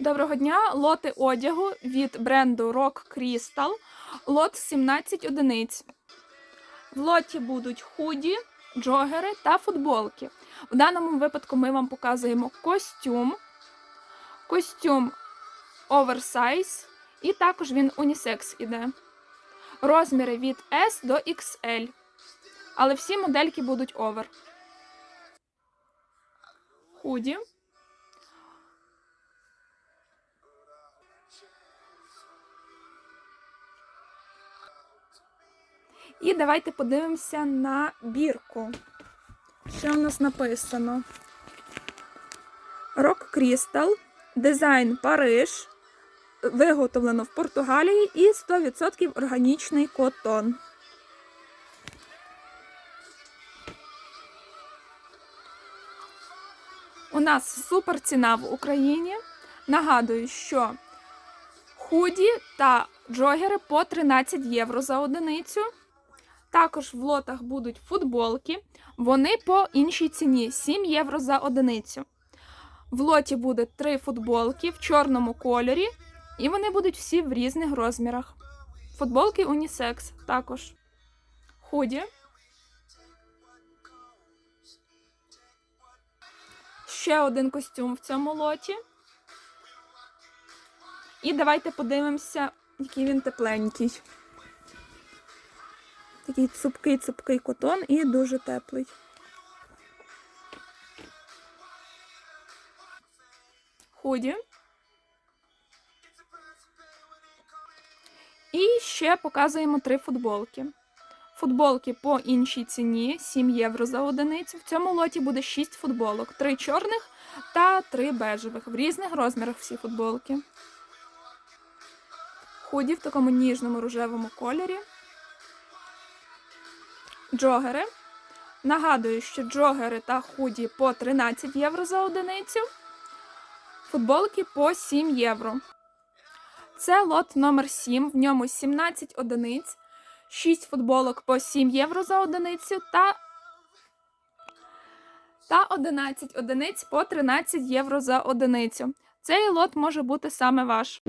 Доброго дня! Лоти одягу від бренду Rock Crystal. Лот 17 одиниць. В лоті будуть худі, джогери та футболки. В даному випадку ми вам показуємо костюм, костюм оверсайз, і також він унісекс іде. Розміри від S до XL. Але всі модельки будуть овер. Худі. І давайте подивимося на бірку. Що в нас написано? Rock Crystal, дизайн Париж, виготовлено в Португалії і 100% органічний котон. У нас супер ціна в Україні. Нагадую, що худі та джогери по 13 євро за одиницю. Також в лотах будуть футболки. Вони по іншій ціні 7 євро за одиницю. В лоті буде 3 футболки в чорному кольорі, і вони будуть всі в різних розмірах. Футболки унісекс також. Худі. Ще один костюм в цьому лоті. І давайте подивимося, який він тепленький. Такий цупкий-цупкий котон і дуже теплий. Худі. І ще показуємо три футболки. Футболки по іншій ціні 7 євро за одиницю. В цьому лоті буде 6 футболок: 3 чорних та 3 бежевих. В різних розмірах всі футболки. Худі в такому ніжному рожевому кольорі. Джогери. Нагадую, що джогери та худі по 13 євро за одиницю. Футболки по 7 євро. Це лот номер 7, в ньому 17 одиниць, 6 футболок по 7 євро за одиницю та, та 11 одиниць по 13 євро за одиницю. Цей лот може бути саме ваш.